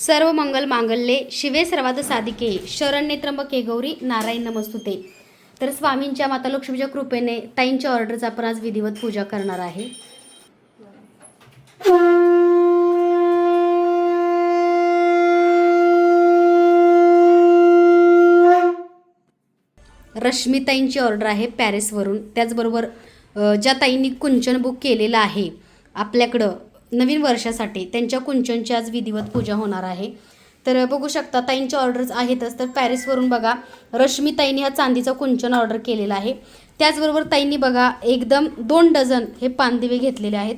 सर्व मंगल मांगल्ये शिवे सर्वात साधिके शरण्ये त्र्यंबके गौरी नारायण नमस्तुते. तर स्वामींच्या माता लक्ष्मीच्या कृपेने ताईंच्या ऑर्डरचा आपण आज विधिवत पूजा करणार आहे. रश्मीताईंची ऑर्डर आहे पॅरिसवरून. त्याचबरोबर ज्या ताईंनी कुंचन बुक केलेलं आहे आपल्याकडं नवीन वर्षासाठी त्यांच्या कुंचनची आज विधिवत पूजा होणार आहे. तर बघू शकता ताईंच्या ऑर्डर्स आहेतच. तर पॅरिसवरून बघा रश्मी ताईंनी हा चांदीचा कुंचन ऑर्डर केलेला आहे. त्याचबरोबर ताईंनी बघा एकदम दोन डझन हे पानदिवे घेतलेले आहेत.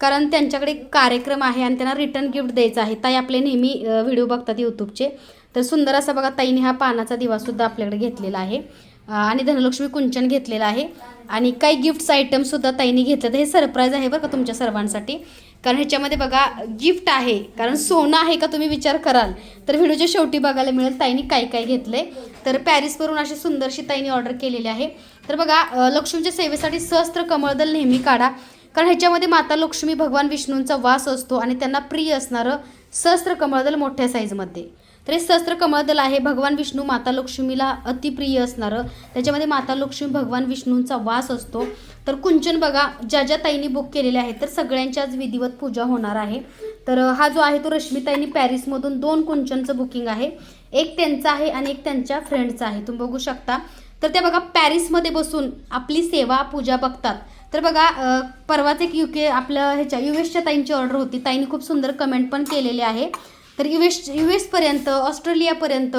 कारण त्यांच्याकडे एक कार्यक्रम आहे आणि त्यांना रिटर्न गिफ्ट द्यायचं आहे. ताई आपले नेहमी व्हिडिओ बघतात यूट्यूबचे तर सुंदर असा बघा ताईने हा पानाचा दिवासुद्धा आपल्याकडे घेतलेला आहे. आणि धनलक्ष्मी कुंचन घेतलेलं आहे. आणि काही गिफ्ट्स आयटमसुद्धा ताईने घेतलं तर हे सरप्राईज आहे बरं का तुमच्या सर्वांसाठी. कारण ह्याच्यामध्ये बघा गिफ्ट आहे. कारण सोनं आहे का तुम्ही विचार कराल. तर व्हिडिओच्या शेवटी बघायला मिळेल ताईने काय काय घेतले तर पॅरिसवरून अशी सुंदरशी ताईने ऑर्डर केलेली आहे. तर बघा लक्ष्मीच्या सेवेसाठी सहस्त्र कमळदल नेहमी काढा. कारण ह्याच्यामध्ये माता लक्ष्मी भगवान विष्णूंचा वास असतो आणि त्यांना प्रिय असणारं सहस्त्र कमळदल मोठ्या साईजमध्ये तर हे सहस्त्र कमळदल आहे. भगवान विष्णू माता लक्ष्मीला अतिप्रिय असणारं. त्याच्यामध्ये माता लक्ष्मी भगवान विष्णूंचा वास असतो. तर कुंचन बघा ज्या ज्या ताईंनी बुक केलेले आहेत तर सगळ्यांची आज विधिवत पूजा होणार आहे. तर हा जो आहे तो रश्मीताईंनी पॅरिसमधून दोन कुंचनचं बुकिंग आहे. एक त्यांचा आहे आणि एक त्यांच्या फ्रेंडचा आहे. तुम्ही बघू शकता. तर त्या बघा पॅरिसमध्ये बसून आपली सेवा पूजा बघतात. तर बघा परवाच एक यू के आपलं ह्याच्या यू एसच्या ताईंची ऑर्डर होती. ताईंनी खूप सुंदर कमेंट पण केलेली आहे. तर यू एस यू एसपर्यंत ऑस्ट्रेलियापर्यंत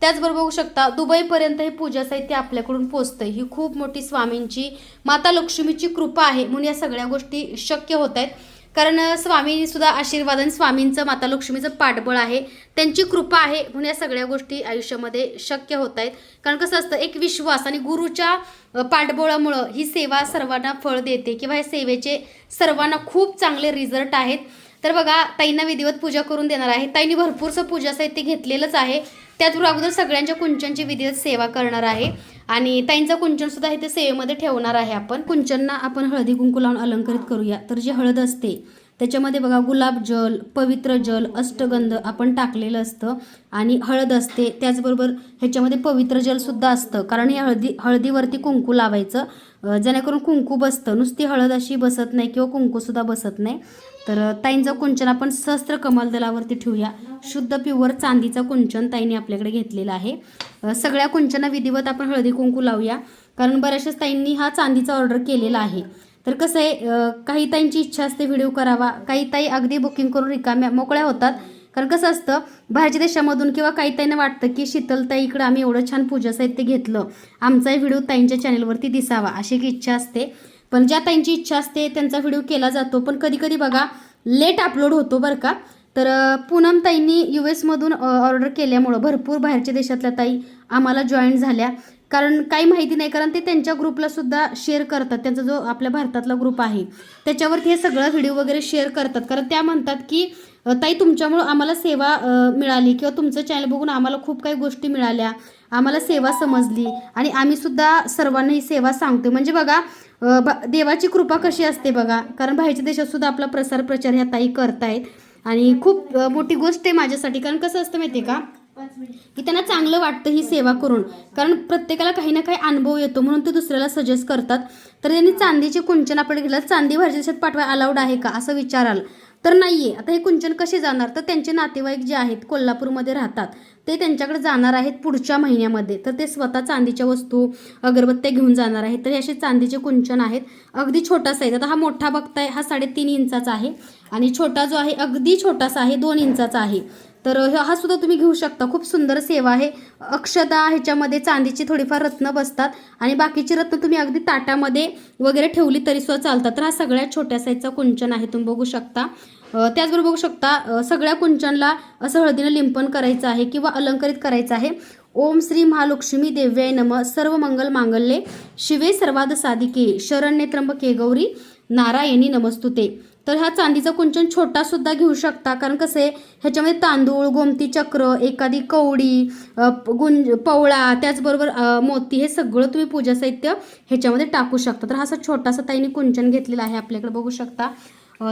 त्याचबरोबर बघू शकता दुबईपर्यंत हे पूजा साहित्य आपल्याकडून पोचतं ही खूप मोठी स्वामींची माता लक्ष्मीची कृपा आहे म्हणून या सगळ्या गोष्टी शक्य होत आहेत. कारण अ, सुद्धा आशीर्वाद आणि स्वामींचं माता लक्ष्मीचं पाठबळ आहे. त्यांची कृपा आहे म्हणून या सगळ्या गोष्टी आयुष्यामध्ये शक्य होत आहेत. कारण कसं असतं एक विश्वास आणि गुरुच्या पाठबळामुळं ही सेवा सर्वांना फळ देते किंवा या सेवेचे सर्वांना खूप चांगले रिझल्ट आहेत. तर बघा ताईंना विधिवत पूजा करून देणार आहे. ताईंनी भरपूरसं पूजा साहित्य घेतलेलंच आहे. त्याचबरोबर अगोदर सगळ्यांच्या कुंचांची विधिवत सेवा करणार आहे. आणि ताईंचा कुंचन सुद्धा इथे सेवेमध्ये ठेवणार आहे आपण. कुंचनना आपण हळदी कुंकू लावून अलंकृत करूया. तर जी हळद असते त्याच्यामध्ये बघा गुलाब जल पवित्र जल अष्टगंध आपण टाकलेलं असतं. आणि हळद असते त्याचबरोबर ह्याच्यामध्ये पवित्र जलसुद्धा असतं. कारण हे हळदी हळदीवरती कुंकू लावायचं. जेणेकरून कुंकू बसतं. नुसती हळद अशी बसत नाही किंवा कुंकूसुद्धा बसत नाही. तर ताईंचं कुंचन आपण सहस्त्र कमलदलावरती ठेवूया. शुद्ध प्युअर चांदीचं कुंचन ताईंनी आपल्याकडे घेतलेला आहे. सगळ्या कुंचना विधिवत आपण हळदी कुंकू लावूया. कारण बऱ्याचशाच ताईंनी हा चांदीचा ऑर्डर केलेला आहे. तर कसं आहे काही ताईंची इच्छा असते व्हिडिओ करावा. काही ताई अगदी बुकिंग करून रिकाम्या मोकळ्या होतात. कारण कसं असतं बाहेरच्या देशामधून किंवा काही ताईंना वाटतं की शीतलताई इकडं आम्ही एवढं छान पूजा साहित्य घेतलं. आमचाही व्हिडिओ ताईंच्या चॅनलवरती दिसावा अशी एक इच्छा असते. पण ज्या ताईंची इच्छा असते त्यांचा व्हिडिओ केला जातो. पण कधी कधी बघा लेट अपलोड होतो बरं का. तर पूनम ताईंनी यू एसमधून ऑर्डर केल्यामुळं भरपूर बाहेरच्या देशातल्या ताई आम्हाला जॉईन झाल्या. कारण काही माहिती नाही कारण ते त्यांच्या ग्रुपला सुद्धा शेअर करतात. त्यांचा जो आपल्या भारतातला ग्रुप आहे त्याच्यावरती हे सगळं व्हिडिओ वगैरे शेअर करतात. कारण त्या म्हणतात की ताई तुमच्यामुळं आम्हाला सेवा मिळाली किंवा तुमचं चॅनल बघून आम्हाला खूप काही गोष्टी मिळाल्या. आम्हाला सेवा समजली. आणि आम्ही सुद्धा सर्वांना ही सेवा सांगतो म्हणजे बघा ब- देवाची कृपा कशी असते बघा. कारण बाहेरच्या देशातसुद्धा आपला प्रसार प्रचार ह्या ताई करतायत. आणि खूप मोठी गोष्ट आहे माझ्यासाठी. कारण कसं असतं माहिती आहे का? की त्यांना चांगलं वाटतं ही सेवा करून. कारण प्रत्येकाला काही ना काही अनुभव येतो. म्हणून ते दुसऱ्याला सजेस्ट करतात. तर त्यांनी चांदीचे कुंचन आपल्याला घेतलं चांदी बाहेरच्या देशात पाठवाय अलाउड आहे का? असं विचाराल. तर नाही आहे आता हे कुंचन कसे जाणार? तर त्यांचे नातेवाईक जे आहेत कोल्हापूरमध्ये राहतात. ते त्यांच्याकडे जाणार आहेत पुढच्या महिन्यामध्ये. तर ते स्वतः चांदीच्या वस्तू अगरबत्त्या घेऊन जाणार आहेत. तर हे असे चांदीचे कुंचन आहेत. अगदी छोटा साईज आता हा मोठा बघताय हा साडेतीन इंचाचा आहे. आणि छोटा जो आहे अगदी छोटासा आहे दोन इंचाचा आहे. तर हा सुद्धा तुम्ही घेऊ शकता. खूप सुंदर सेवा आहे. अक्षता ह्याच्यामध्ये चांदीची थोडीफार रत्न बसतात. आणि बाकीची रत्न तुम्ही अगदी ताटामध्ये वगैरे ठेवली तरी सुद्धा चालतात. तर हा सगळ्यात छोट्या साईजचा कुंचन आहे. तुम्ही बघू शकता. त्याचबरोबर बघू शकता सगळ्या कुंचनला असं हळदीनं लिंपन करायचं आहे किंवा अलंकरित करायचं आहे. ओम श्री महालक्ष्मी देव्याय नम. सर्व मंगल मांगल्ये. शिवे सर्वाद साधिके. शरण्ये त्र्यंबके गौरी. नारायणी नमस्तुते. तर हा चांदीचा कुंचन छोटा सुद्धा घेऊ शकता. कारण कसं आहे ह्याच्यामध्ये तांदूळ गोमती चक्र एखादी कवडी गुंज पवळा त्याचबरोबर मोती हे सगळं तुम्ही पूजा साहित्य ह्याच्यामध्ये टाकू शकता. तर हा असा छोटासा ताईने कुंचन घेतलेला आहे आपल्याकडे. बघू शकता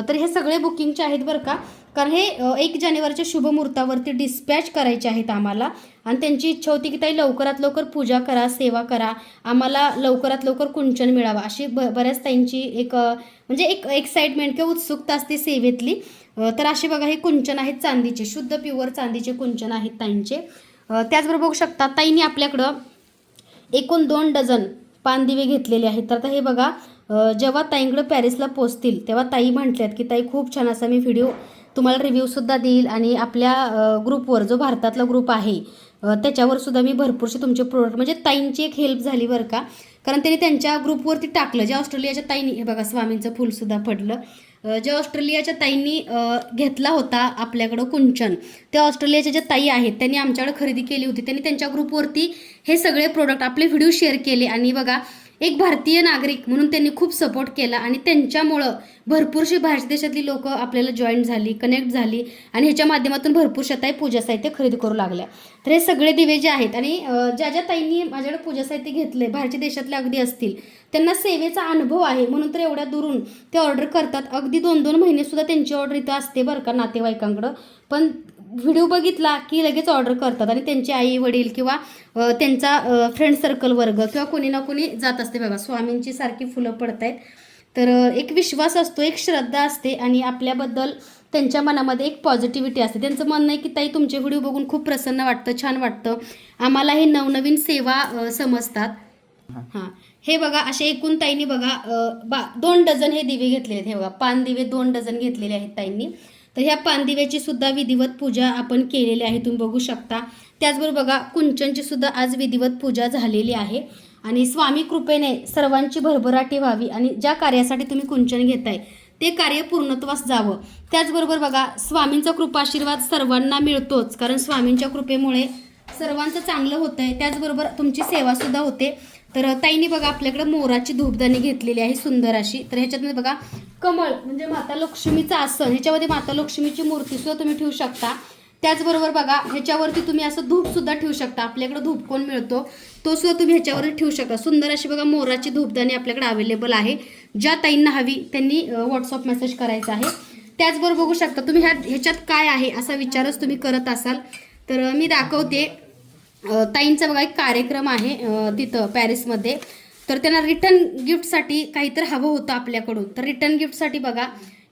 तर हे सगळे बुकिंगचे आहेत बरं का. कारण हे एक जानेवारीच्या शुभमुहूर्तावरती डिस्पॅच करायचे आहेत आम्हाला. आणि त्यांची इच्छा होती की ताई लवकरात लवकर पूजा करा सेवा करा. आम्हाला लवकरात लवकर कुंचन मिळावा. अशी ब बऱ्याच ताईंची एक म्हणजे एक एक्साइटमेंट किंवा उत्सुकता असते सेवेतली. तर असे बघा हे कुंचन आहेत चांदीचे. शुद्ध प्युअर चांदीचे कुंचन आहेत ताईंचे. त्याचबरोबर बघू शकता ताईंनी आपल्याकडं एकूण दोन डझन पानदिवे घेतलेले आहेत. तर आता हे बघा जेव्हा ताईंकडं पॅरिसला पोचतील तेव्हा ताई म्हटल्यात की ताई खूप छान असा मी व्हिडिओ तुम्हाला रिव्ह्यूसुद्धा देईल आणि आपल्या ग्रुपवर जो भारतातला ग्रुप आहे त्याच्यावर सुद्धा मी भरपूरसे तुमचे प्रोडक्ट म्हणजे ताईंची एक हेल्प झाली बरं का. कारण त्यांनी त्यांच्या ग्रुपवरती टाकलं. जे ऑस्ट्रेलियाच्या ताईंनी हे बघा स्वामींचं फुलसुद्धा पडलं. जे ऑस्ट्रेलियाच्या ताईंनी घेतला होता आपल्याकडं कुंचन त्या ऑस्ट्रेलियाच्या ज्या ताई आहेत त्यांनी आमच्याकडे खरेदी केली होती. त्यांनी त्यांच्या ग्रुपवरती हे सगळे प्रोडक्ट आपले व्हिडिओ शेअर केले. आणि बघा एक भारतीय नागरिक म्हणून त्यांनी खूप सपोर्ट केला आणि त्यांच्यामुळं भरपूरशी भारत देशातली लोक आपल्याला जॉईन झाली कनेक्ट झाली आणि ह्याच्या माध्यमातून भरपूर ताई पूजा साहित्य खरेदी करू लागल्या. तर हे सगळे दिवे जे आहेत आणि ज्या ज्या ताईंनी माझ्याकडे पूजा साहित्य घेतले बाहेरच्या देशातले अगदी असतील त्यांना सेवेचा अनुभव आहे. म्हणून तर एवढ्या दुरून ते ऑर्डर करतात. अगदी दोन दोन महिनेसुद्धा त्यांची ऑर्डर इथं असते बरं का नातेवाईकांकडं. पण व्हिडिओ बघितला की लगेच ऑर्डर करतात आणि त्यांचे आई वडील किंवा त्यांचा फ्रेंड सर्कल वर्ग किंवा कोणी ना कोणी जात असते बघा स्वामींची सारखी फुलं पडत आहेत तर एक विश्वास असतो एक श्रद्धा असते आणि आपल्याबद्दल त्यांच्या मनामध्ये एक पॉझिटिव्हिटी असते. त्यांचं म्हणणं आहे की ताई तुमचे व्हिडिओ बघून खूप प्रसन्न वाटतं छान वाटतं. आम्हाला हे नवनवीन सेवा समजतात. हां. हे. बघा असे एकूण ताईंनी बघा बा दोन डझन हे दिवे घेतलेले आहेत. हे बघा पान दिवे दोन डझन घेतलेले आहेत ताईंनी. तर ह्या पानदिव्याची सुद्धा विधिवत पूजा आपण केलेली आहे तुम्ही बघू शकता. त्याचबरोबर बघा कुंचनची सुद्धा आज विधिवत पूजा झालेली आहे. आणि स्वामी कृपेने सर्वांची भरभराटी व्हावी आणि ज्या कार्यासाठी तुम्ही कुंचन घेताय ते कार्य पूर्णत्वास जावं. त्याचबरोबर बघा स्वामींचा कृपाशीर्वाद सर्वांना मिळतोच कारण स्वामींच्या कृपेमुळे सर्वांचं चांगलं होतं आहे त्याचबरोबर तुमची सेवासुद्धा होते. तर ताईने बघा आपल्याकडे मोराची धूपदाणी घेतलेली आहे सुंदर अशी. तर ह्याच्यातमध्ये बघा कमळ म्हणजे माता लक्ष्मीचं आसन ह्याच्यामध्ये माता लक्ष्मीची मूर्ती सुद्धा तुम्ही ठेवू शकता. त्याचबरोबर बघा ह्याच्यावरती तुम्ही असं धूप सुद्धा ठेवू शकता. आपल्याकडे धूप कोण मिळतो? तो सुद्धा तुम्ही ह्याच्यावरती ठेवू शकता. सुंदर अशी बघा मोराची धूपदाणी आपल्याकडे अवेलेबल आहे. ज्या ताईंना हवी त्यांनी व्हॉट्सअप मेसेज करायचा आहे. त्याचबरोबर बघू शकता तुम्ही ह्या ह्याच्यात काय आहे असा विचारच तुम्ही करत असाल. तर मी दाखवते. ताईंचा बघा एक कार्यक्रम आहे तिथं पॅरिसमध्ये. तर त्यांना रिटर्न गिफ्टसाठी काहीतरी हवं होतं आपल्याकडून. तर रिटर्न गिफ्टसाठी बघा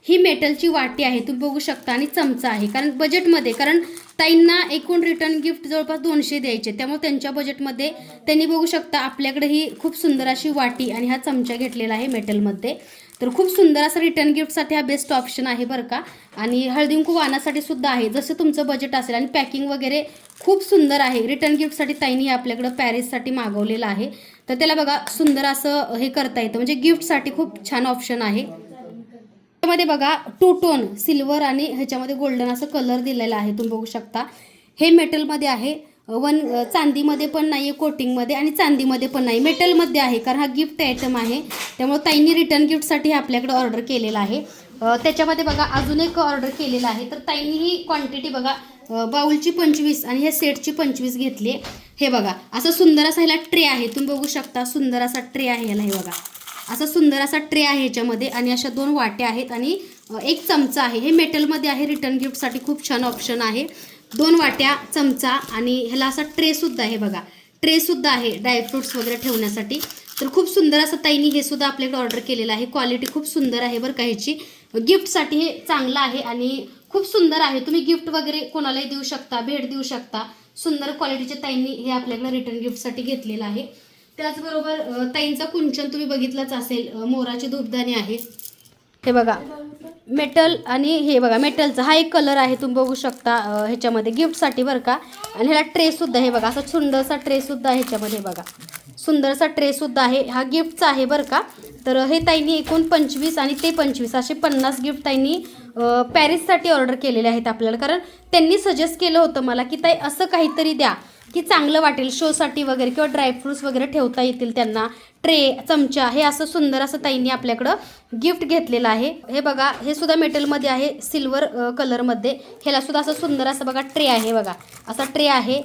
ही मेटलची वाटी आहे तुम्ही बघू शकता आणि चमचा आहे. कारण बजेटमध्ये कारण ताईंना एकूण रिटर्न गिफ्ट जवळपास दोनशे द्यायचे. त्यामुळे त्यांच्या बजेटमध्ये त्यांनी बघू शकता आपल्याकडे ही खूप सुंदर अशी वाटी आणि हा चमचा घेतलेला आहे मेटलमध्ये. तर खूप सुंदर असं रिटर्न गिफ्टसाठी हा बेस्ट ऑप्शन आहे बरं का. आणि हळदी कुंकू वाहनासाठी सुद्धा आहे. जसं तुमचं बजेट असेल आणि पॅकिंग वगैरे खूप सुंदर आहे. रिटर्न गिफ्टसाठी ताईंनी आपल्याकडं पॅरिससाठी मागवलेलं आहे. तर त्याला बघा सुंदर असं हे करता येतं. म्हणजे गिफ्टसाठी खूप छान ऑप्शन आहे. त्यामध्ये बघा टू टोन सिल्वर आणि ह्याच्यामध्ये गोल्डन असं कलर दिलेला आहे. तुम्ही बघू शकता. हे मेटलमध्ये आहे. वन चांदीमध्ये पण नाही आहे कोटिंगमध्ये आणि चांदीमध्ये पण नाही. मेटलमध्ये आहे कारण हा गिफ्ट आयटम आहे. त्यामुळे ताईंनी रिटर्न गिफ्टसाठी आपल्याकडे ऑर्डर केलेला आहे. त्याच्यामध्ये बघा अजून एक ऑर्डर केलेलं आहे. तर ताईंनी ही क्वांटिटी बघा बाऊलची पंचवीस आणि ह्या सेटची पंचवीस घेतली. हे बघा असं सुंदर असा ह्याला ट्रे आहे. तुम्ही बघू शकता सुंदर असा ट्रे आहे ह्याला हे बघा. असा सुंदर असा ट्रे आहे ह्याच्यामध्ये आणि अशा दोन वाट्या आहेत आणि एक चमचा आहे. हे मेटलमध्ये आहे रिटर्न गिफ्टसाठी खूप छान ऑप्शन आहे. दोन वाट्या चमचा आणि ह्याला असा ट्रेसुद्धा आहे बघा. ट्रेसुद्धा आहे ड्रायफ्रुट्स वगैरे ठेवण्यासाठी. तर खूप सुंदर असं ताईंनी हे सुद्धा आपल्याकडे ऑर्डर केलेलं आहे. क्वालिटी खूप सुंदर आहे बरं का ह्याची. गिफ्टसाठी हे चांगलं आहे आणि खूप सुंदर आहे. तुम्ही गिफ्ट वगैरे कोणालाही देऊ शकता भेट देऊ शकता. सुंदर क्वालिटीच्या ताईंनी हे आपल्याकडे रिटर्न गिफ्टसाठी घेतलेलं आहे. त्याचबरोबर ताईंचा कुंचन तुम्ही बघितलंच असेल. मोराचे धूपदाणे आहे. हे बघा मेटल आणि हे बघा मेटलचा हा एक कलर आहे तुम्ही बघू शकता ह्याच्यामध्ये गिफ्टसाठी बरं का. आणि ह्याला ट्रेसुद्धा हे बघा असा सुंदरसा ट्रेसुद्धा आहे ह्याच्यामध्ये बघा. सुंदरसा ट्रेसुद्धा आहे हा गिफ्टचा आहे बरं का. तर हे ताईंनी एकूण पंचवीस आणि ते पंचवीस असे पन्नास गिफ्ट ताईंनी पॅरिससाठी ऑर्डर केलेले आहेत आपल्याला. कारण त्यांनी सजेस्ट केलं होतं मला की ताई असं काहीतरी द्या. की चांगलं वाटेल शोसाठी वगैरे किंवा ड्रायफ्रुट्स वगैरे ठेवता येतील त्यांना. ट्रे चमचा हे असं सुंदर असं ताईंनी आपल्याकडं गिफ्ट घेतलेलं आहे. हे बघा हे सुद्धा मेटलमध्ये आहे सिल्वर कलरमध्ये ह्याला सुद्धा असं सुंदर असं बघा ट्रे आहे बघा. असा ट्रे आहे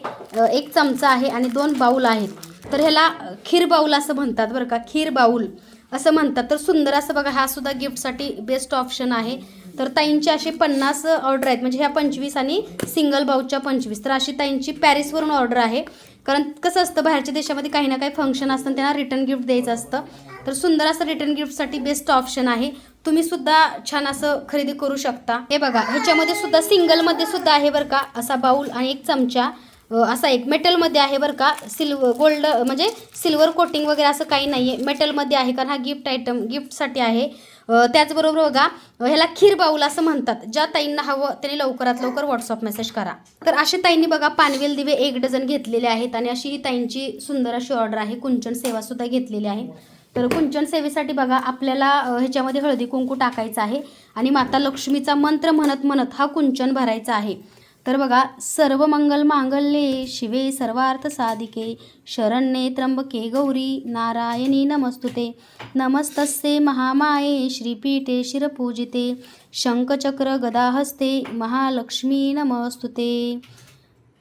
एक चमचा आहे आणि दोन बाऊल आहेत. तर ह्याला खीर बाऊल असं म्हणतात बरं का खीर बाऊल असं म्हणतात. तर सुंदर असं बघा हा सुद्धा गिफ्टसाठी बेस्ट ऑप्शन आहे. तर ताईंचे असे पन्नास ऑर्डर आहेत. म्हणजे ह्या पंचवीस आणि सिंगल बाऊच्या पंचवीस. तर अशी ताईंची पॅरिसवरून ऑर्डर आहे. कारण कसं असतं बाहेरच्या देशामध्ये काही ना काही फंक्शन असतं आणि त्यांना रिटर्न गिफ्ट द्यायचं असतं. तर सुंदर असं रिटर्न गिफ्टसाठी बेस्ट ऑप्शन आहे. तुम्ही सुद्धा छान असं खरेदी करू शकता. हे बघा ह्याच्यामध्ये सुद्धा सिंगलमध्ये सुद्धा आहे बरं का असा बाऊल आणि एक चमचा. असा एक मेटलमध्ये आहे बरं का सिल्व गोल्ड म्हणजे सिल्वर कोटिंग वगैरे असं काही नाही आहे मेटलमध्ये आहे कारण हा गिफ्ट आयटम गिफ्टसाठी आहे. त्याचबरोबर बघा ह्याला खीर बाऊल असं म्हणतात. ज्या ताईंना हवं त्यांनी लवकरात लवकर व्हॉट्सअप मेसेज करा. तर असे ताईंनी बघा पानवेल दिवे एक डझन घेतलेले आहेत आणि अशी ही ताईंची सुंदर अशी ऑर्डर आहे. कुंचन सेवासुद्धा घेतलेली आहे. तर कुंचन सेवेसाठी बघा आपल्याला ह्याच्यामध्ये हळदी कुंकू टाकायचं आहे. आणि माता लक्ष्मीचा मंत्र म्हणत म्हणत हा कुंचन भरायचा आहे. तर बघा सर्व मंगल मांगल्ये शिवे सर्वार्थ साधिके शरण्ये त्र्यंबके गौरी नारायणी नमस्तुते। नमस्तस्ये महामाये श्रीपीठे शिरपूजिते। शंखचक्र गदाहस्ते महालक्ष्मी नमस्तुते।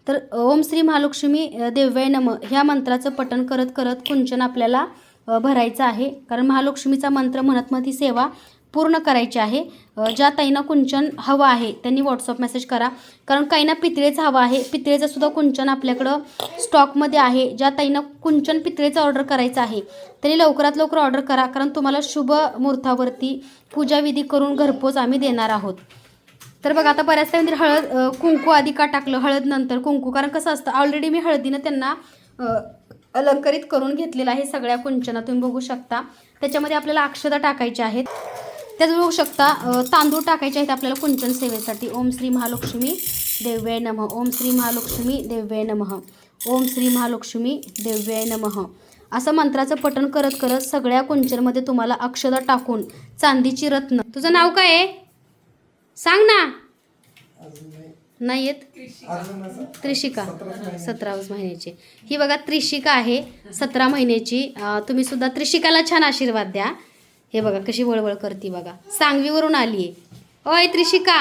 तर ओम श्री महालक्ष्मी देव्याय नम ह्या मंत्राचं पठण करत करत कुंचन आपल्याला भरायचं आहे. कारण महालक्ष्मीचा मंत्र म्हणत मग ती सेवा पूर्ण करायची आहे. ज्या ताईंना कुंचन हवं आहे त्यांनी व्हॉट्सअप मेसेज करा. कारण काहींना पितळेचं हवं आहे पितळेचं सुद्धा कुंचन आपल्याकडं स्टॉकमध्ये आहे. ज्या ताईंना कुंचन पितळेचं ऑर्डर करायचं आहे त्यांनी लवकरात लवकर ऑर्डर करा. कारण तुम्हाला शुभ मुहूर्तावरती पूजाविधी करून घरपोच आम्ही देणार आहोत. तर बघा आता बऱ्याच टाइम हळद कुंकू आधी का टाकलं? हळद नंतर कुंकू. कारण कसं असतं ऑलरेडी मी हळदीनं त्यांना अलंकरित करून घेतलेलं आहे सगळ्या कुंचना. तुम्ही बघू शकता. त्याच्यामध्ये आपल्याला अक्षता टाकायच्या आहेत. त्यात बघू शकता तांदूळ टाकायचे आहेत आपल्याला कुंचन सेवेसाठी. ओम श्री महालक्ष्मी देव्याय नमः. ओम श्री महालक्ष्मी देव्य नमः. ओम श्री महालक्ष्मी देव्याय नमः. असं मंत्राचं पठण करत करत सगळ्या कुंचनमध्ये तुम्हाला अक्षदा टाकून चांदीची रत्न. तुझं नाव काय आहे? सांग ना. नाही येत त्रिशिका. सतराव्या महिन्याची. ही बघा त्रिशिका आहे. सतरा महिन्याची. तुम्ही सुद्धा त्रिशिकाला छान आशीर्वाद द्या. हे बघा कशी वळवळ करते बघा. सांगवीवरून आली आहे ओय त्रिशिका.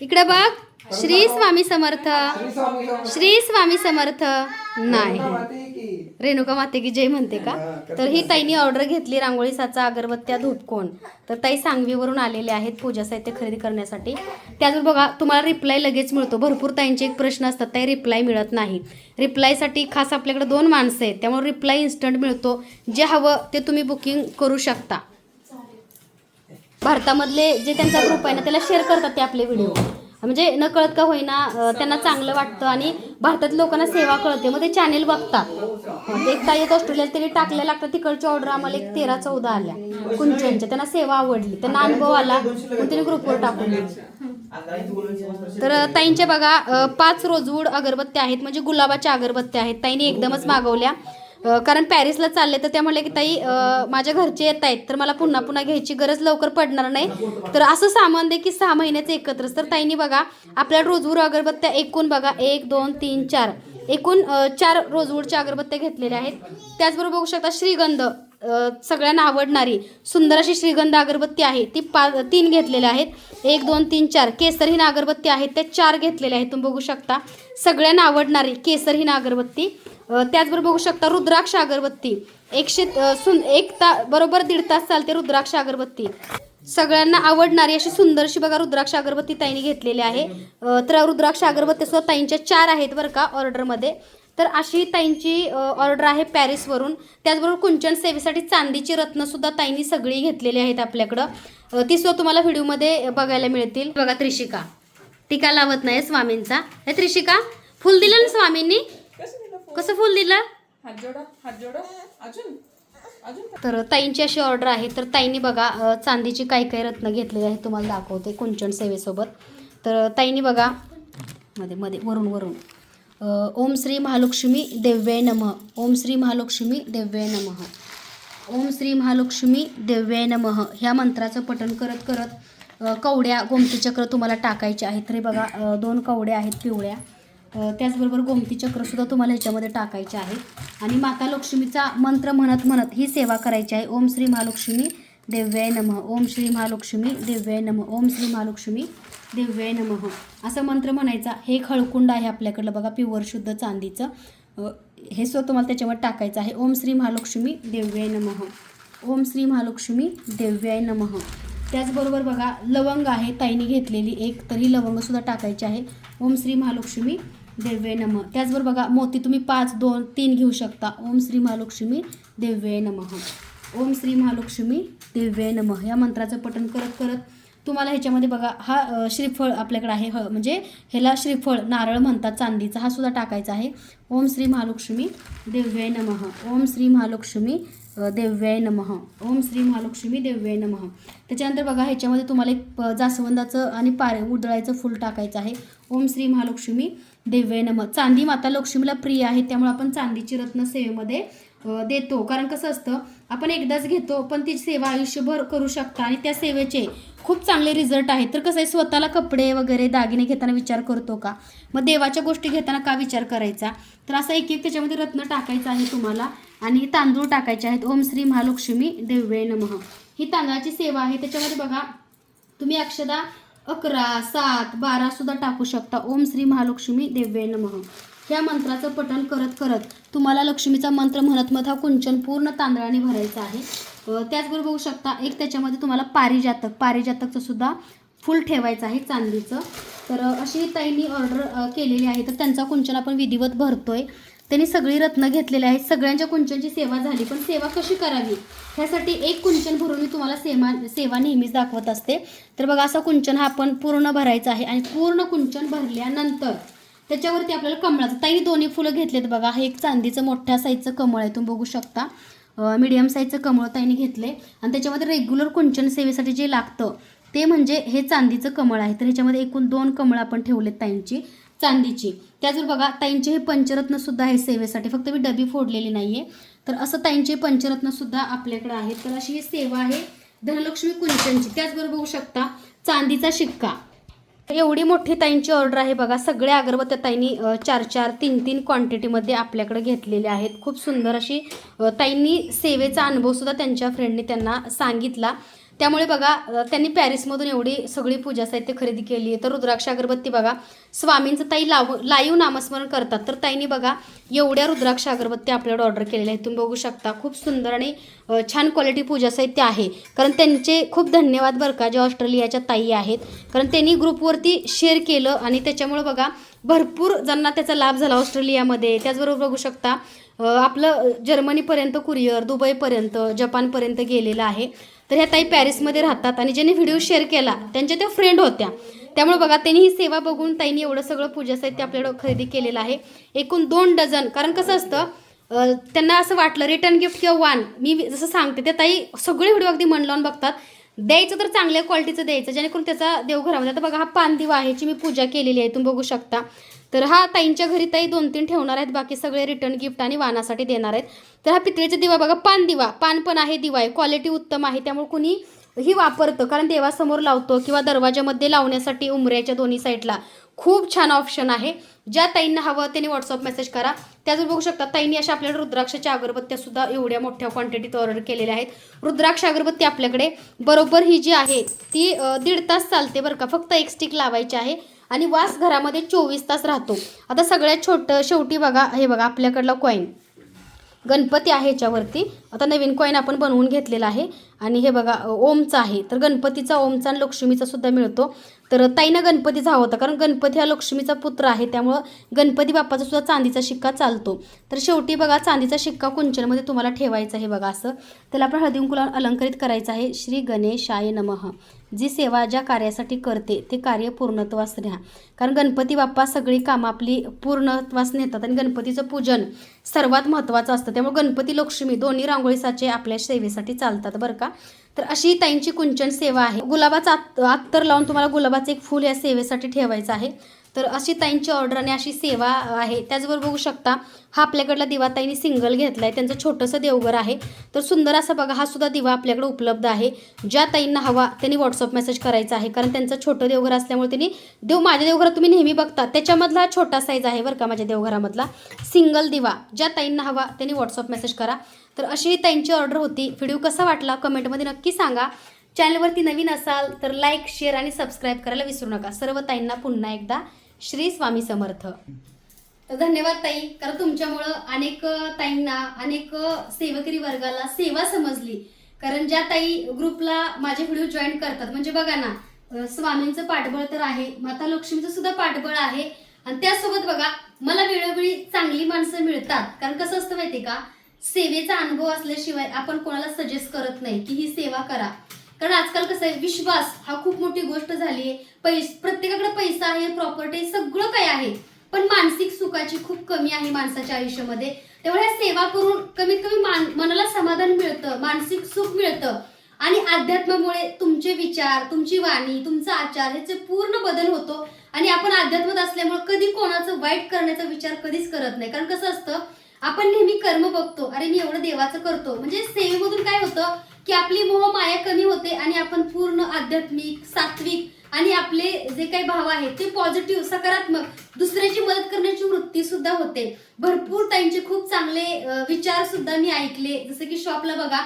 इकडे बघ. श्री स्वामी समर्थ. श्री स्वामी समर्थ नाही. रेणुका माते की जय म्हणते का? तर ही ताईनी ऑर्डर घेतली रांगोळी साचा अगरबत्त्या धूपकोण. तर ताई सांगवीवरून आलेले आहेत पूजा साहित्य खरेदी करण्यासाठी. त्यातून बघा तुम्हाला रिप्लाय लगेच मिळतो. भरपूर ताईंचे एक प्रश्न असतात ताई रिप्लाय मिळत नाही. रिप्लायसाठी खास आपल्याकडे दोन माणसं आहेत त्यामुळे रिप्लाय इन्स्टंट मिळतो. जे हवं ते तुम्ही बुकिंग करू शकता. भारतामधले जे त्यांचा ग्रुप आहे ना त्याला शेअर करतात ते आपले व्हिडिओ म्हणजे नकळत का होईना त्यांना चांगलं वाटतं आणि भारतात लोकांना सेवा कळते. मग ते चॅनेल बघतात. अं, एक ताई ऑस्ट्रेलियात त्यांनी टाकल्या लागतात तिकडच्या ऑर्डर आम्हाला एक तेरा चौदा आल्या. कुंचनच्या त्यांना सेवा आवडली. त्यांना अनुभव आला मग त्यांनी ग्रुपवर टाकून तर ताईंच्या बघा पाच रोजवूड अगरबत्त्या आहेत. म्हणजे गुलाबाच्या अगरबत्त्या आहेत. ताईने एकदमच मागवल्या. कारण पॅरिसला चालले तर त्या म्हणले की ताई माझ्या घरचे येत आहेत तर मला पुन्हा पुन्हा घ्यायची गरज लवकर पडणार नाही. तर असं सामान दे की सहा महिन्याचं एकत्रच. तर ताईने बघा आपल्या रोजवूड अगरबत्त्या एकूण बघा एक दोन तीन चार. एकूण चार रोजवूडच्या अगरबत्त्या घेतलेल्या आहेत. त्याचबरोबर बघू शकता श्रीगंध सगळ्यांना आवडणारी सुंदर अशी श्रीगंध अगरबत्ती आहे ती पा तीन घेतलेल्या आहेत. एक दोन तीन चार. केसरहीन अगरबत्ती आहेत त्या चार घेतलेल्या आहेत. तुम्ही बघू शकता सगळ्यांना आवडणारी केसरहीन अगरबत्ती. त्याचबरोबर बघू शकता रुद्राक्ष अगरबत्ती. एकशे सुन एक ता बरोबर दीड तास चालते रुद्राक्ष अगरबत्ती. सगळ्यांना आवडणारी अशी सुंदरशी बघा रुद्राक्ष अगरबत्ती ताईने घेतलेली आहे. तर रुद्राक्ष अगरबत्ती सुद्धा ताईंच्या चार आहेत बरं का ऑर्डरमध्ये. तर अशी ताईंची ऑर्डर आहे पॅरिसवरून. त्याचबरोबर कुंचन सेवेसाठी चांदीची रत्नसुद्धा ताईंनी सगळी घेतलेली आहेत आपल्याकडं. ती सुद्धा तुम्हाला व्हिडिओमध्ये बघायला मिळतील. बघा त्रिशिका. टीका लावत नाही स्वामींचा. हे त्रिशिका फुल दिलं ना स्वामींनी? कसं फुल दिलं? हात जोडा हात जोडा. अजून? अजून तर ताईंची अशी ऑर्डर आहे. तर ताईंनी बघा चांदीची काही काही रत्न घेतलेली आहेत तुम्हाला दाखवते कुंचन सेवेसोबत. तर ताईंनी बघा मध्ये मध्ये वरून वरून. ओम श्री महालक्ष्मी देव्याय नमः. ओम श्री महालक्ष्मी देव्याय नमः. ओम श्री महालक्ष्मी देव्याय नमः. ह्या मंत्राचं पठण करत करत कवड्या गोमती चक्र तुम्हाला टाकायचे आहेत. तरी बघा दोन कवड्या आहेत पिवळ्या. त्याचबरोबर गोमती चक्रसुद्धा तुम्हाला ह्याच्यामध्ये टाकायचे आहे. आणि माता लक्ष्मीचा मंत्र म्हणत म्हणत ही सेवा करायची आहे. ओम श्री महालक्ष्मी देव्याय नमः. ओम श्री महालक्ष्मी देव्याय नमः. ओम श्री महालक्ष्मी देव्याय नमः. असं मंत्र म्हणायचा. हे खळकुंड आहे आपल्याकडलं बघा प्युअर शुद्ध चांदीचं. हे सो तुम्हाला त्याच्यामध्ये टाकायचं आहे. ओम श्री महालक्ष्मी देव्याय नमः. ओम श्री महालक्ष्मी देव्याय नमः. त्याचबरोबर बघा लवंग आहे. ताईने घेतलेली एक तर ही लवंगसुद्धा टाकायची आहे. ओम श्री महालक्ष्मी देव्य नमः. त्याचबरोबर बघा मोती तुम्ही पाच दोन तीन घेऊ शकता. ओम श्री महालक्ष्मी देव्य नमः. ओम श्री महालक्ष्मी देव्य नमः. या मंत्राचं पठण करत करत तुम्हाला ह्याच्यामध्ये बघा हा श्रीफळ आपल्याकडे आहे. ह म्हणजे ह्याला श्रीफळ नारळ म्हणतात चांदीचा हा सुद्धा टाकायचा आहे. ओम श्री महालक्ष्मी देव्य नमः. ओम श्री महालक्ष्मी अ, देव्याय नमः. ओम श्री महालक्ष्मी देव्याय नमः. त्याच्यानंतर बघा ह्याच्यामध्ये तुम्हाला एक जास्वंदाचं आणि पारे उदळायचं फुल टाकायचं आहे. ओम श्री महालक्ष्मी दिव्य नम. चांदी माता लक्ष्मीला प्रिय आहे त्यामुळे आपण चांदीची रत्न सेवेमध्ये देतो. कारण कसं असतं आपण एकदाच घेतो पण ती सेवा आयुष्यभर करू शकता आणि त्या सेवेचे खूप चांगले रिझल्ट आहेत. तर कसं आहे स्वतःला कपडे वगैरे दागिने घेताना विचार करतो का? मग देवाच्या गोष्टी घेताना का विचार करायचा? तर असा एक एक त्याच्यामध्ये रत्न टाकायचं आहे तुम्हाला आणि तांदूळ टाकायचे आहेत. ओम श्री महालक्ष्मी देव्ये नमः. ही तांदळाची सेवा आहे. त्याच्यामध्ये बघा तुम्ही अक्षदा अकरा सात बारा सुद्धा टाकू शकता. ओम श्री महालक्ष्मी देव्ये नमः. या मंत्राचं पठण करत करत तुम्हाला लक्ष्मीचा मंत्र म्हणत मत हा कुंचन पूर्ण तांदळाने भरायचा आहे. त्याचबरोबर बघू शकता एक त्याच्यामध्ये तुम्हाला पारिजातक पारिजातकचं सुद्धा फुल ठेवायचं आहे चांदीचं. तर अशी ताईंनी ऑर्डर केलेली आहे. तर त्यांचा कुंचन आपण विधिवत भरतोय. त्यांनी सगळी रत्न घेतलेली आहेत. सगळ्यांच्या कुंचनची सेवा झाली. पण सेवा कशी करावी? ह्यासाठी एक कुंचन भरून मी तुम्हाला सेवा सेवा नेहमीच दाखवत असते. तर बघा असा कुंचन हा आपण पूर्ण भरायचा आहे आणि पूर्ण कुंचन भरल्यानंतर त्याच्यावरती आपल्याला कमळाचं ताई दोन्ही फुलं घेतलेत बघा. हे एक चांदीचं मोठ्या साईजचं कमळ आहे. तुम्ही बघू शकता. मीडियम साईजचं कमळ ताईने घेतले आणि त्याच्यामध्ये रेग्युलर कुंचन सेवेसाठी जे लागतं ते म्हणजे हे चांदीचं कमळ आहे. तर ह्याच्यामध्ये एकूण दोन कमळं आपण ठेवलेत ताईंची. चांदीची. त्याचबरोबर बघा ताईंचे हे पंचरत्न सुद्धा आहे सेवेसाठी. फक्त मी डबी फोडलेली नाही आहे तर असं ताईंचे पंचरत्न सुद्धा आपल्याकडे आहेत. तर अशी ही सेवा आहे धनलक्ष्मी कुंचनची. त्याचबरोबर बघू शकता चांदीचा शिक्का. एवढी मोठी ताईंची ऑर्डर आहे बघा. सगळ्या अगरबत्त्या ताईंनी चार चार तीन तीन क्वांटिटीमध्ये आपल्याकडे घेतलेल्या आहेत. खूप सुंदर अशी ताईंनी सेवेचा अनुभव सुद्धा त्यांच्या फ्रेंडने त्यांना सांगितला. त्यामुळे बघा त्यांनी पॅरिसमधून एवढी सगळी पूजा साहित्य खरेदी केली आहे. तर रुद्राक्ष अगरबत्ती बघा स्वामींचं ताई लाव लाईव्ह नामस्मरण करतात. तर ताईंनी बघा एवढ्या रुद्राक्ष अगरबत्ती आपल्याकडे ऑर्डर केलेल्या आहेत. तुम्ही बघू शकता खूप सुंदर आणि छान क्वालिटी पूजा साहित्य आहे. कारण त्यांचे खूप धन्यवाद बरं का ज्या ऑस्ट्रेलियाच्या ताई आहेत. कारण त्यांनी ग्रुपवरती शेअर केलं आणि त्याच्यामुळे बघा भरपूर जणांना त्याचा लाभ झाला ऑस्ट्रेलियामध्ये. त्याचबरोबर बघू शकता आपलं जर्मनीपर्यंत कुरिअर दुबईपर्यंत जपानपर्यंत गेलेलं आहे. तर ह्या ताई पॅरिसमध्ये राहतात आणि ज्यांनी व्हिडिओ शेअर केला त्यांच्या त्या फ्रेंड होत्या. त्यामुळे बघा त्यांनी ही सेवा बघून ताईंनी एवढं सगळं पूजा साहित्य आपल्याकडं खरेदी केलेलं आहे. एकूण दोन डझन कारण कसं असतं त्यांना असं वाटलं रिटर्न गिफ्ट किंवा वान मी जसं सांगते त्या ताई सगळे व्हिडिओ अगदी मन लावून बघतात. द्यायचं तर चांगल्या क्वालिटीचं द्यायचं जेणेकरून त्याचा देवघरामध्ये आता बघा हा पानदिवा आहे याची मी पूजा केलेली आहे तुम्ही बघू शकता. तर हा ताईंच्या घरी ताई दोन तीन ठेवणार आहेत बाकी सगळे रिटर्न गिफ्ट आणि वानासाठी देणार आहेत. तर हा पितळेचा दिवा बघा पान दिवा. पान पण आहे दिवा आहे. क्वालिटी उत्तम आहे त्यामुळे कुणी ही वापरतं. कारण देवासमोर लावतो किंवा दरवाजामध्ये लावण्यासाठी उमऱ्याच्या दोन्ही साईडला खूप छान ऑप्शन आहे. ज्या ताईंना हवं त्यांनी व्हॉट्सअप मेसेज करा. त्याचबरोबर बघू शकता ताईंनी अशा आपल्याकडे रुद्राक्षाच्या अगरबत्त्या सुद्धा एवढ्या मोठ्या क्वांटिटीत ऑर्डर केलेल्या आहेत. रुद्राक्ष अगरबत्ती आपल्याकडे बरोबर ही जी आहे ती दीड तास चालते बरं का. फक्त एक स्टिक लावायची आहे. आणि वास घरामध्ये चोवीस तास राहतो. आता सगळ्यात छोटं शेवटी बघा हे बघा आपल्याकडला कॉईन गणपती आहे ह्याच्यावरती आता नवीन कॉईन आपण बनवून घेतलेला आहे. आणि हे बघा ओमचा आहे. तर गणपतीचा ओमचा आणि लक्ष्मीचा सुद्धा मिळतो. तर ताईनं गणपतीचा हवा होता कारण गणपती हा लक्ष्मीचा पुत्र आहे त्यामुळं गणपती बाप्पाचा सुद्धा चांदीचा शिक्का चालतो. तर शेवटी बघा चांदीचा शिक्का कुंचनमध्ये तुम्हाला ठेवायचा आहे बघा असं. त्याला आपण हळदी कुंकू करायचं आहे. श्री गणेशाय नमः. जी सेवा ज्या कार्यासाठी करते ते कार्य पूर्णत्वास न्या. कारण गणपती बाप्पा सगळी कामं आपली पूर्णत्वास नेतात आणि गणपतीचं पूजन सर्वात महत्त्वाचं असतं. त्यामुळे गणपती लक्ष्मी दोन्ही रांगोळी साचे आपल्या सेवेसाठी चालतात बरं का? तर अशी ताईंची कुंचन सेवा आहे. गुलाबाचा अत्तर लावून तुम्हाला गुलाबाचं एक फूल या सेवेसाठी ठेवायचं आहे. तर अशी ताईंची ऑर्डर आणि अशी सेवा आहे त्याचबरोबर बघू शकता हा आपल्याकडला दिवा ताईंनी सिंगल घेतला आहे त्यांचं छोटंसं देवघर आहे. तर सुंदर असा बघा हा सुद्धा दिवा आपल्याकडे उपलब्ध आहे. ज्या ताईंना हवा त्यांनी व्हॉट्सअप मेसेज करायचा आहे. कारण त्यांचं छोटं देवघर असल्यामुळे त्यांनी देव माझ्या देवघरात तुम्ही नेहमी बघता त्याच्यामधला हा छोटा साईज आहे बरं का माझ्या देवघरामधला. सिंगल दिवा ज्या ताईंना हवा त्यांनी व्हॉट्सअप मेसेज करा. तर अशी ताईंची ऑर्डर होती. व्हिडिओ कसा वाटला? कमेंटमध्ये नक्की सांगा. चॅनलवरती नवीन असाल तर लाईक शेअर आणि सबस्क्राईब करायला विसरू नका. सर्व ताईंना पुन्हा एकदा श्री स्वामी समर्थ. तर धन्यवाद ताई. कारण तुमच्यामुळं अनेक ताईंना अनेक सेवकरी वर्गाला सेवा समजली. कारण ज्या ताई ग्रुपला माझे व्हिडिओ जॉईन करतात म्हणजे बघा ना स्वामींचं पाठबळ तर आहे माता लक्ष्मीचं सुद्धा पाठबळ आहे. आणि त्यासोबत बघा मला वेळोवेळी चांगली माणसं मिळतात. कारण कसं असतं माहितीये का? सेवेचा अनुभव असल्याशिवाय आपण कोणाला सजेस्ट करत नाही की ही सेवा करा. कारण आजकाल कसं आहे विश्वास हा खूप मोठी गोष्ट झाली आहे. प्रत्येकाकडे पैसा आहे प्रॉपर्टी सगळं काही आहे. पण मानसिक सुखाची खूप कमी आहे माणसाच्या आयुष्यामध्ये. तेवढ्या सेवा करून कमीत कमी मान- मनाला समाधान मिळतं मानसिक सुख मिळतं. आणि अध्यात्मामुळे तुमचे विचार तुमची वाणी तुमचा आचार ह्याचे पूर्ण बदल होतो. आणि आपण अध्यात्मात असल्यामुळे कधी कोणाचं वाईट करण्याचा विचार कधीच करत नाही. कारण कसं असतं आपण नेहमी कर्म बघतो. अरे मी एवढं देवाचं करतो. म्हणजे सेवेमधून काय होतं की आपली मोह माया कमी होते आणि आपण पूर्ण आध्यात्मिक सात्विक आणि आपले जे काही भाव आहेत ते पॉझिटिव्ह सकारात्मक दुसऱ्याची मदत करण्याची वृत्ती सुद्धा होते. भरपूर ताईंचे खूप चांगले विचार सुद्धा मी ऐकले. जसं की शॉपला बघा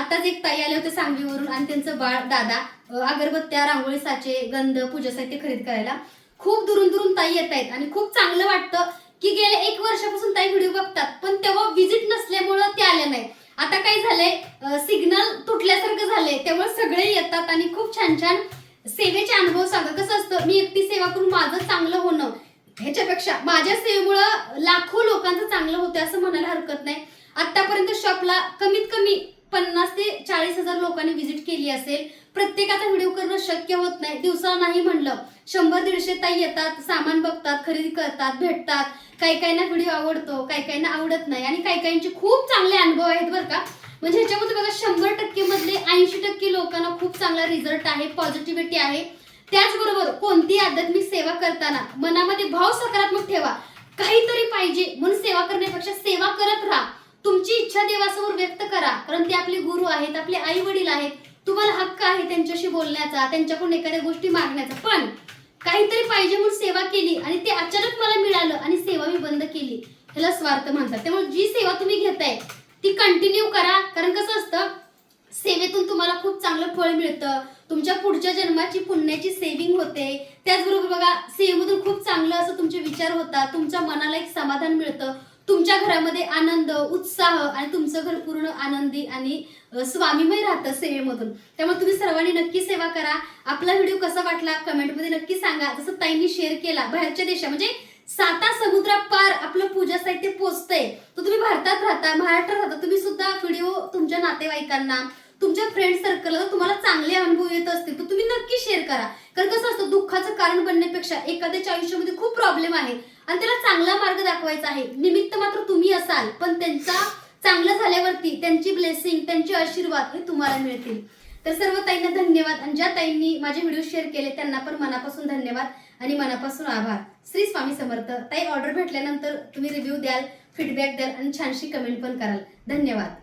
आताच एक ताई आले होते सांगलीवरून आणि त्यांचं बाळ दादा अगरबत्त्या रांगोळी साचे गंध पूजा साहित्य खरेदी करायला. खूप दुरून दुरून ताई येत आहेत आणि खूप चांगलं वाटतं की गेल्या एक वर्षापासून ताई व्हिडिओ बघतात पण तेव्हा विजिट नसल्यामुळं ते आल्या नाही आता काय झालंय? सिग्नल तुटल्यासारखं झालंय. त्यामुळे सगळे येतात आणि खूप छान छान सेवेचे अनुभव सांगतात. कसं असतं मी एकटी सेवा करून माझं चांगलं होणं ह्याच्यापेक्षा माझ्या सेवेमुळं लाखो लोकांचं चांगलं होतं असं म्हणायला हरकत नाही. आतापर्यंत शॉपला कमीत कमी पन्नास ते चाळीस हजार लोकांनी व्हिजिट केली असेल. प्रत्येकाचा व्हिडिओ करणं शक्य होत नाही. दिवसा नाही म्हणलं. शंभर दीडशे ताई येतात सामान बघतात खरेदी करतात भेटतात. काही काहींना व्हिडिओ आवडतो काही काहींना आवडत नाही. आणि काही काहींचे खूप चांगले अनुभव आहेत बरं का. म्हणजे ह्याच्यामध्ये बघा शंभर टक्के मधले ऐंशी टक्के लोकांना खूप चांगला रिझल्ट आहे पॉझिटिव्हिटी आहे. त्याचबरोबर कोणती आध्यात्मिक सेवा करताना मनामध्ये भाव सकारात्मक ठेवा. काहीतरी पाहिजे म्हणून सेवा करण्यापेक्षा सेवा करत राहा. तुमची इच्छा देवासमोर व्यक्त करा. कारण ते आपले गुरु आहेत आपले आई वडील आहेत. तुम्हाला हक्क आहे त्यांच्याशी बोलण्याचा त्यांच्याकडून एखाद्या गोष्टी मागण्याचा. पण काहीतरी पाहिजे म्हणून सेवा केली आणि ते अचानक मला मिळालं आणि सेवा मी बंद केली. ह्याला स्वार्थ म्हणतात. त्यामुळे जी सेवा तुम्ही घेताय ती कंटिन्यू करा. कारण कसं असतं सेवेतून तुम्हाला खूप चांगलं फळ मिळतं. तुमच्या पुढच्या जन्माची पुण्याची सेविंग होते. त्याचबरोबर बघा सेवेमधून खूप चांगलं असं तुमचे विचार होतात. तुमच्या मनाला एक समाधान मिळतं. तुमच्या घरामध्ये आनंद उत्साह आणि तुमचं घर पूर्ण आनंदी आणि स्वामीमय राहतं सेवेमधून. त्यामुळे तुम्ही सर्वांनी नक्की सेवा करा. आपला व्हिडिओ कसा वाटला कमेंटमध्ये नक्की सांगा. जसं ताईंनी शेअर केला बाहेरच्या देशा म्हणजे साता समुद्रा पार आपलं पूजा साहित्य पोचतंय. तर तुम्ही भारतात राहता महाराष्ट्रात राहता तुम्ही सुद्धा व्हिडिओ तुमच्या नातेवाईकांना तुमच्या फ्रेंड सर्कलला तुम्हाला चांगले अनुभव येत असतील तर तुम्ही नक्की शेअर करा. कारण कसं असतं दुःखाचं कारण बनण्यापेक्षा एखाद्याच्या आयुष्यामध्ये खूप प्रॉब्लेम आहे. आणि त्याला चांगला मार्ग दाखवायचा आहे. निमित्त मात्र तुम्ही असाल पण त्यांचा चांगलं झाल्यावरती त्यांची ब्लेसिंग त्यांचे आशीर्वाद हे तुम्हाला मिळतील. तर सर्व ताईंना धन्यवाद आणि ज्या ताईंनी माझे व्हिडिओ शेअर केले त्यांना पण मनापासून धन्यवाद आणि मनापासून आभार. श्री स्वामी समर्थ ताई ऑर्डर भेटल्यानंतर तुम्ही रिव्ह्यू द्याल फीडबॅक द्याल आणि छानशी कमेंट पण कराल. धन्यवाद.